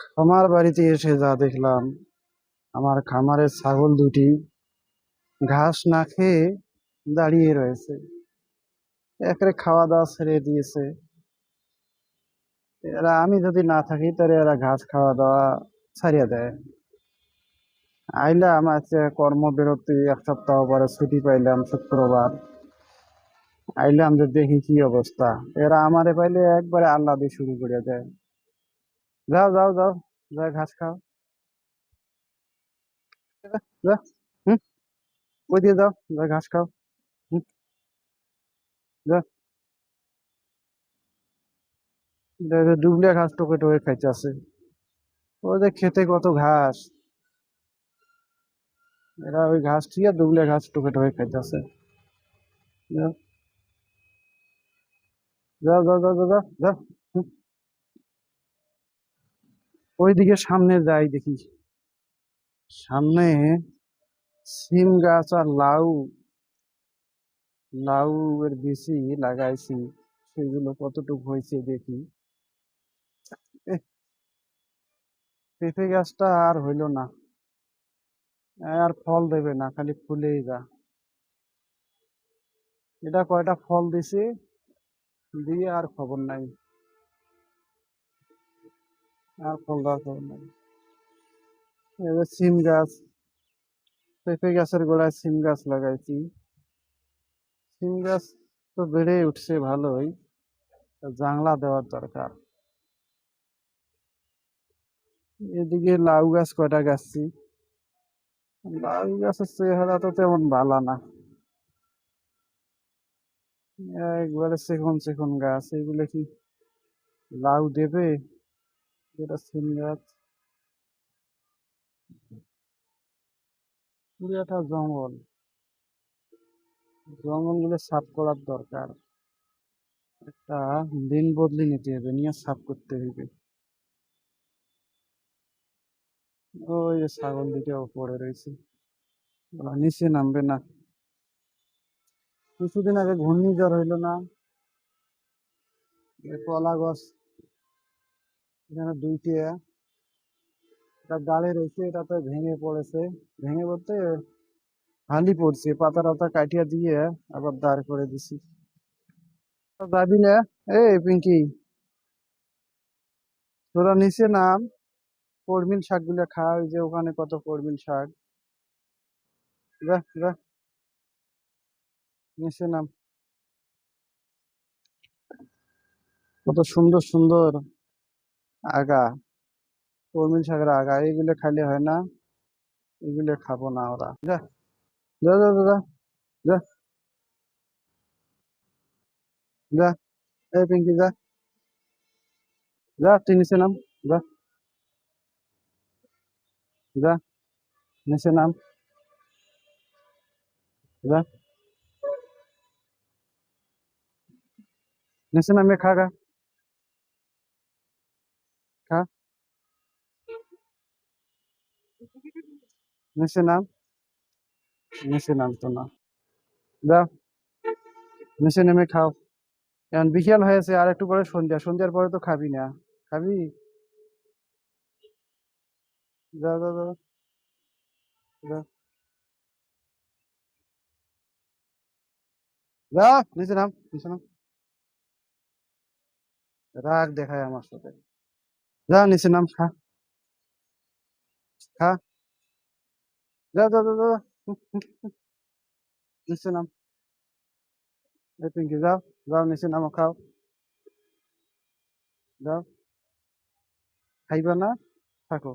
খামার বাড়িতে এসে যা দেখলাম, আমার খামারের ছাগল দুটি ঘাস না খেয়ে দাঁড়িয়ে রয়েছে। একরে খাওয়া দাওয়া ছেড়ে দিয়েছে। এরা আমি যদি না থাকি, তাহলে এরা ঘাস খাওয়া দাওয়া ছাড়িয়ে দেয়। আইলা আইলাম আজকে কর্মবিরতি এক সপ্তাহ পরে ছুটি পাইলাম শুক্রবার। আইলাম যে দেখি কি অবস্থা। এরা আমারে পাইলে একবারে আল্লাহ দিয়ে শুরু করে দেয়। যাও যাও যাও যা ঘাস খাও। যা, যা হুম ওই দিয়ে যাও যা ঘাস খাও হুম যা। দেখো দুবলিয়া ঘাস টোকে টোকে খাইতেছে ওদের খেতে কত ঘাস। এরা ওই ঘাস ঠিক দুবলিয়া ঘাস টোকে টোকে খাইতেছে যাও যাও যাও যাও যাও যাও, যাও। ওইদিকে সামনে যাই দেখি। সামনে সিম গাছ আর লাউ লাউ এর বেশি লাগাইছি, সেগুলো কতটুকু হয়েছে দেখি। পেঁপে গাছটা আর হইল না। আর ফল দেবে না, খালি ফুলেই যা। এটা কয়টা ফল দিছে? দিয়ে আর খবর নাই। আর ফল দেওয়ার খবর এবার সিম গাছ, পেঁপে গাছের গোড়ায় সিম গাছ লাগাইছি। সিম গাছ তো বেড়ে উঠছে ভালোই জাংলা দেওয়ার দরকার। এদিকে লাউ গাছ কয়টা গাছছি? লাউ গাছের চেহারা তো তেমন ভালো না। একবারে সেখন সেখন গাছ, এগুলো কি লাউ দেবে? এটা সিম গাছ পুরাটা জঙ্গল। জঙ্গলগুলো সাফ করার দরকার। একটা দিন বদলি নিতে হবে, নিয়ে সাফ করতে হবে। ওই যে ছাগল দিকে পড়ে রয়েছে। ওরা নিচে নামবে না। কিছুদিন আগে ঘূর্ণিঝড় হইল না। কলা গাছ এখানে দুইটা। একটা ডালে রয়েছে এটা তো ভেঙে পড়েছে। ভেঙে পড়তে হালি পড়ছে, পাতা টাতা কাটিয়া দিয়ে আবার দাঁড় করে দিছি। যাবি না? এই পিঙ্কি। তোরা নিচে নাম কর্মিল শাকগুলা খা ওই যে ওখানে কত কর্মিল শাক। নিচে নাম। কত সুন্দর সুন্দর। আগা কর্মিল শাকের আগা এইগুলো খাইলে হয় না এগুলো খাব না ওরা যা যা যা যা, যা যা যা এই পিঙ্কি যা যা তুই নিচে নাম যা যা নিচে নাম যা নিচে নামে খা খা খা নিচে নাম। নিচে নাম তো না। যা নিচে নেমে খাও। এখন বিকেল হয়েছে, আর একটু পরে সন্ধ্যা। সন্ধ্যার পরে তো খাবি না। খাবি? যা নিচে নাম নিচে নাম। রাগ দেখায় আমার সাথে। যা নিচে নাম খা। খা। যা যা যা যা। নিচে নাম এই পিঙ্কি যাও যাও নিচে নামো খাও যাও খাইবা না থাকো